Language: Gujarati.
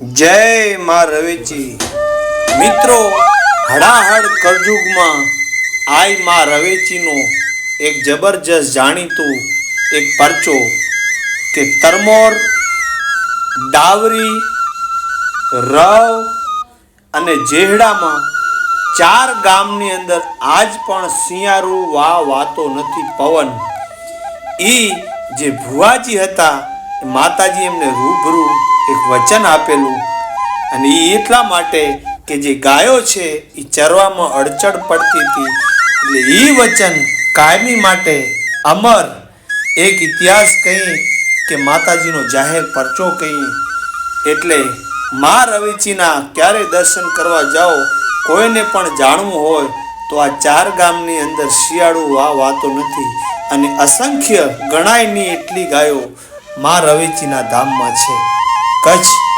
જય માં રવેચી. મિત્રો હડાહડ કરજુગમાં આઈ માં રવેચીનો એક જબરજસ્ત જાણીતું એક પરચો કે તરમોર, ડાવરી, રવ અને જેહડામાં ચાર ગામની અંદર આજ પણ શિયાળુ વા વાતો નથી પવન. ઈ જે ભુવાજી હતા માતાજી એમને રૂબરૂ એક વચન આપેલું અને એ એટલા માટે કે જે ગાયો છે એ ચરવામાં અડચણ પડતી હતી. એટલે એ વચન કાયમી માટે અમર એક ઇતિહાસ કહી કે માતાજીનો જાહેર પરચો કહી. એટલે મા રવેચીના ક્યારે દર્શન કરવા જાઓ, કોઈને પણ જાણવું હોય, તો આ ચાર ગામની અંદર શિયાળુ આ વાતો નથી. અને અસંખ્ય ગણાયની એટલી ગાયો મા રવેચીના ધામમાં છે. Kaç?